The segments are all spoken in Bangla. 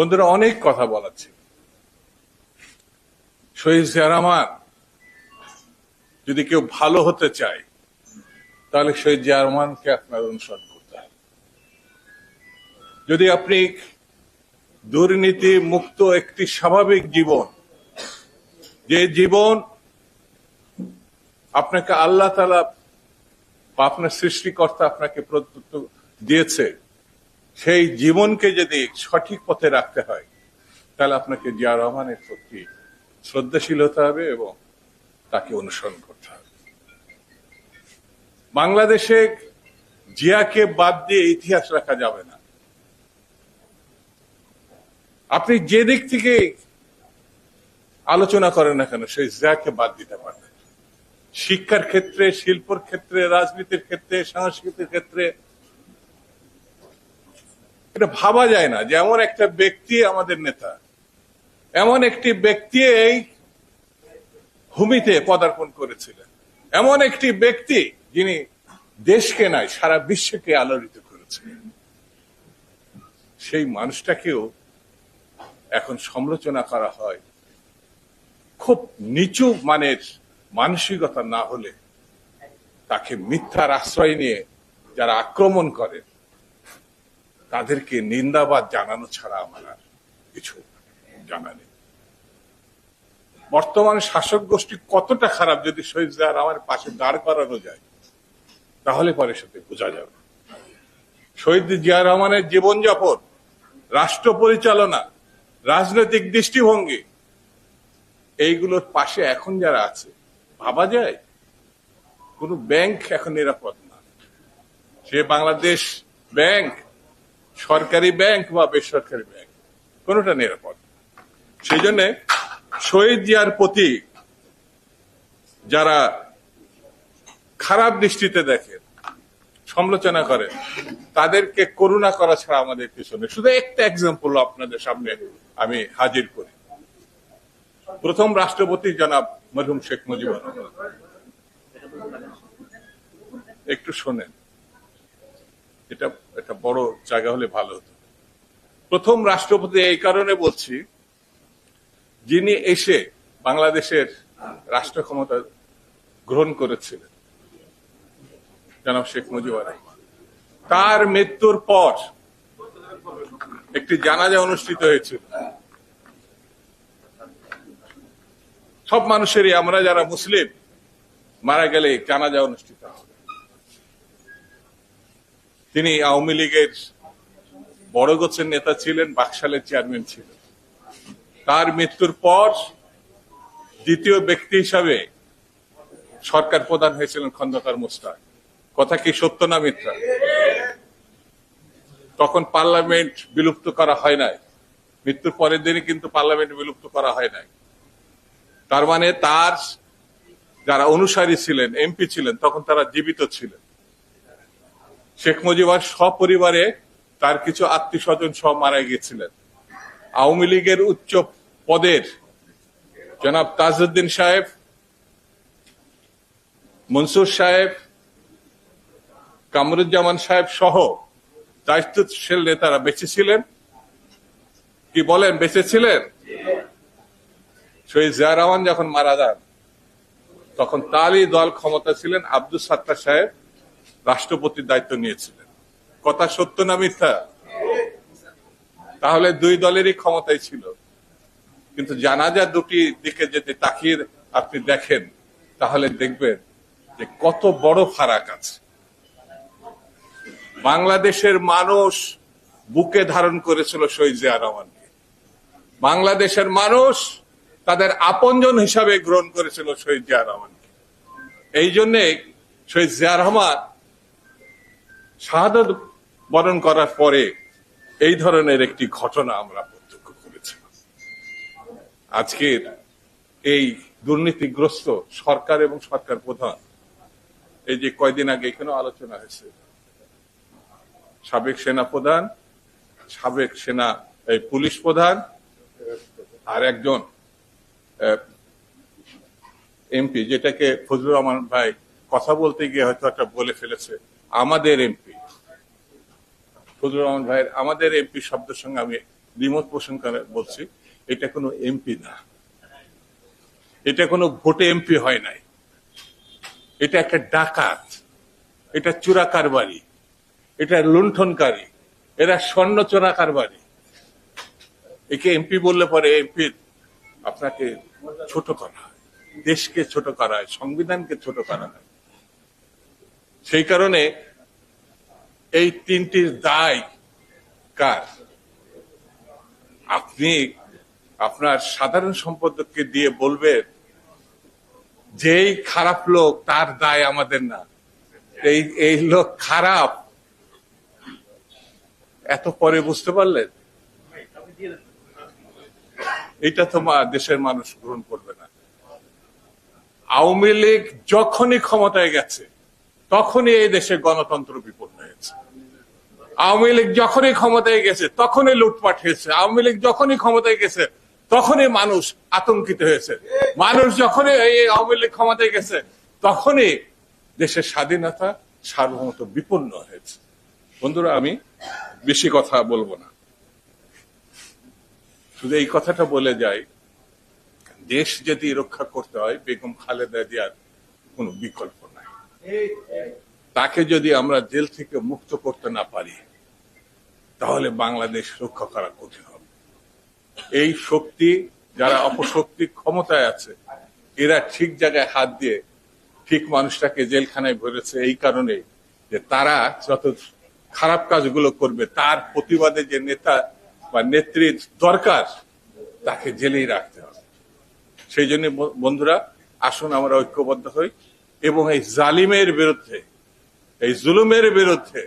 বন্ধুরা, অনেক কথা বলার ছিল। শহীদ রহমান, যদি কেউ ভালো হতে চায়, তাহলে শহীদ জিয়া রহমানকে আপনার অনুসরণ করতে হবে। যদি আপনি দুর্নীতি মুক্ত একটি স্বাভাবিক জীবন, যে জীবন আপনাকে আল্লাহ তালা আপনার সৃষ্টিকর্তা আপনাকে প্রদত্ত দিয়েছে সেই জীবনকে যদি সঠিক পথে রাখতে হয়, তাহলে আপনাকে জিয়া রহমানের প্রতি শ্রদ্ধাশীল হতে হবে এবং তাকে অনুসরণ করতে হবে। বাংলাদেশে জিয়াকে বাদ দিয়ে ইতিহাস রাখা যাবে না। আপনি যে দিক থেকে আলোচনা করেন না কেন, সেই জিয়াকে বাদ দিতে পারবেন। শিক্ষার ক্ষেত্রে, শিল্পর ক্ষেত্রে, রাজনীতির ক্ষেত্রে সংস্কৃতির ক্ষেত্রে এটা ভাবা যায় না যে এমন একটা ব্যক্তি আমাদের নেতা। এমন একটি ব্যক্তি এই ভূমিতে পদার্পণ করেছিলেন। এমন একটি ব্যক্তি যিনি দেশকে নয়, সারা বিশ্বকে আলোড়িত করেছিলেন। সেই মানুষটাকেও এখন সমালোচনা করা হয়। খুব নিচু মানের মানসিকতা না হলে তাকে মিথ্যার আশ্রয় নিয়ে যারা আক্রমণ করেন তাদেরকে নিন্দাবাদ জানানো ছাড়া আমার আর কিছু জানা নেই। বর্তমান শাসক গোষ্ঠী কতটা খারাপ যদি শহীদ জিয়ার আমার পাশে দাঁড় করানো যায়, তাহলে পরে সাথে বোঝা যাবে। শহীদ জিয়া রহমানের জীবনযাপন, রাষ্ট্র পরিচালনা, রাজনৈতিক দৃষ্টিভঙ্গি, এইগুলোর পাশে এখন যারা আছে, ভাবা যায়? কোন ব্যাংক এখন নিরাপদ না। সে বাংলাদেশ ব্যাংক সরকারি ব্যাংক বা বেসরকারি ব্যাংক, কোনটা নিরাপদ। সেই জন্য শহীদ জিয়ার প্রতি যারা খারাপ দৃষ্টিতে দেখেন সমালোচনা করেন তাদেরকে করুণা করা ছাড়া আমাদের কিছু নেই। শুধু একটা এক্সাম্পল আপনাদের সামনে আমি হাজির করি। প্রথম রাষ্ট্রপতি জনাব মরহুম শেখ মুজিবুর রহমান। একটু শোনেন। এটা একটা বড় জায়গা হলে ভালো হতো। প্রথম রাষ্ট্রপতি এই কারণে বলছি, যিনি এসে বাংলাদেশের রাষ্ট্র ক্ষমতা গ্রহণ করেছিলেন, জনাব শেখ মুজিবুর রহমান। তার মৃত্যুর পর একটি জানাজা অনুষ্ঠিত হয়েছিল। সব মানুষেরই, আমরা যারা মুসলিম, মারা গেলে জানাজা অনুষ্ঠিত হবে। তিনি আওয়ামী লীগের বড় গোছের নেতা ছিলেন, বাকশালের চেয়ারম্যান ছিলেন। তার মৃত্যুর পর দ্বিতীয় ব্যক্তি হিসাবে সরকার প্রধান হয়েছিলেন খন্দকার মুস্তাক। কথা কি সত্য না মিথ্যা? তখন পার্লামেন্ট বিলুপ্ত করা হয় নাই। মৃত্যুর পরের দিনই কিন্তু পার্লামেন্ট বিলুপ্ত করা হয় নাই। তার মানে তার যারা অনুসারী ছিলেন, এমপি ছিলেন, তখন তারা জীবিত ছিলেন। শেখ মুজিবার সপরিবারে তার কিছু আত্মীয় স্বজন সব মারা গিয়েছিলেন। আওয়ামী লীগের উচ্চ পদের জনাব তাজউদ্দিন সাহেব, মনসুর সাহেব, কামরুজ্জামান সাহেব সহ দায়িত্বশীল নেতারা বেঁচে ছিলেন কি বলেন বেঁচে ছিলেন শহীদ জিয়া রহমান যখন মারা যান, তখন তারই দল ক্ষমতা ছিলেন আব্দুল সাত্তার সাহেব রাষ্ট্রপতির দায়িত্ব নিয়েছিলেন। কথা সত্য না মিথ্যা? তাহলে দুই দলেরই ক্ষমতাই ছিল। কিন্তু জানাজা দুটি দিকে যদি তাকিয়ে আপনি দেখেন, তাহলে দেখবেন যে কত বড় ফারাক আছে। বাংলাদেশের মানুষ বুকে ধারণ করেছিল শহীদ জিয়া রহমানকে। বাংলাদেশের মানুষ তাদের আপনজন হিসাবে গ্রহণ করেছিল শহীদ জিয়া রহমানকে। এই জন্যে শহীদ জিয়া রহমান শাহাদত বরণ করার পরে এই ধরনের একটি ঘটনা আমরা প্রত্যক্ষ করেছিলাম। আজকের এই দুর্নীতিগ্রস্ত সরকার এবং সরকার প্রধান, এই যে কয়দিন আগে এখানেও আলোচনা হয়েছে, সাবেক সেনা প্রধান, সাবেক সেনা, এই পুলিশ প্রধান, আর একজন এমপি, যেটাকে ফজলুর রহমান ভাই কথা বলতে গিয়ে হয়তো একটা বলে ফেলেছে। আমাদের এমপি ফজলুর রহমান ভাইয়ের আমাদের এমপি শব্দের সঙ্গে আমি দ্বিমত পোষণ করে বলছি, এটা কোনো এমপি না। এটা কোনো ভোটে এমপি হয় নাই। এটা একটা ডাকাত, এটা চোরা কারবারি এটা লুণ্ঠনকারী, এরা স্বর্ণ চোরা কারবারি একে এমপি বললে পরে এমপি আপনাকে ছোট করা হয়, দেশকে ছোট করা হয়, সংবিধানকে ছোট করা হয়। সেই কারণে এই তিনটির দায় কার? আপনি আপনার সাধারণ সম্পাদককে দিয়ে বলবেন যেই খারাপ লোক, তার দায় আমাদের না। এই এই লোক খারাপ। এত পরে বুঝতে পারলেন? এটা তো দেশের মানুষ গ্রহণ করবে না। আওয়ামী লীগ যখনই ক্ষমতায় গেছে তখনই এই দেশে গণতন্ত্র বিপন্ন হয়েছে। আওয়ামী লীগ যখনই ক্ষমতায় গেছে, তখনই লুটপাট হয়েছে। আওয়ামী লীগ যখনই ক্ষমতায় গেছে, তখনই মানুষ আতঙ্কিত হয়েছে। মানুষ যখনই এই আওয়ামী লীগ ক্ষমতায় গেছে, তখনই দেশের স্বাধীনতা সার্বভৌমত্ব বিপন্ন হয়েছে। বন্ধুরা, আমি বেশি কথা বলব না। শুধু এই কথাটা বলে যাই, দেশ যদি রক্ষা করতে হয়, বেগম খালেদা জিয়ার কোনো বিকল্প নাই। তাকে যদি আমরা জেল থেকে মুক্ত করতে না পারি, তাহলে বাংলাদেশ রক্ষা করা কঠিন হবে। এই শক্তি, যারা অপশক্তি ক্ষমতায় আছে, এরা ঠিক জায়গায় হাত দিয়ে ঠিক মানুষটাকে জেলখানায় ভরেছে এই কারণে যে তারা যত খারাপ কাজগুলো করবে, তার প্রতিবাদে যে নেতা বা নেত্রীর দরকার, তাকে জেলেই রাখতে হবে। সেই জন্য বন্ধুরা, আসুন আমরা ঐক্যবদ্ধ হই। এবং এই জালিমের বিরুদ্ধে, এই জুলুমের বিরুদ্ধে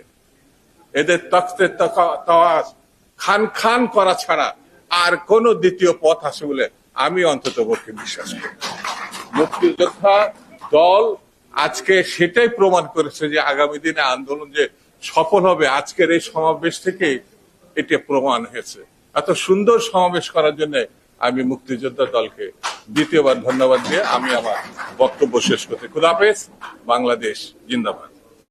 এদের তখ্তে খান খান করা ছাড়া আর কোন দ্বিতীয় পথ আছে বলে আমি অন্তত পক্ষে বিশ্বাস করি মুক্তিযোদ্ধা দল আজকে সেটাই প্রমাণ করেছে যে আগামী দিনে আন্দোলন যে সফল হবে, আজকের এই সমাবেশ থেকে এটা প্রমাণ হয়েছে। এত সুন্দর সমাবেশ করার জন্য আমি মুক্তিযোদ্ধা দলকে দ্বিতীয়বার ধন্যবাদ দিয়ে আমি আমার বক্তব্য শেষ করতে খুদাফেজ বাংলাদেশ জিন্দাবাদ।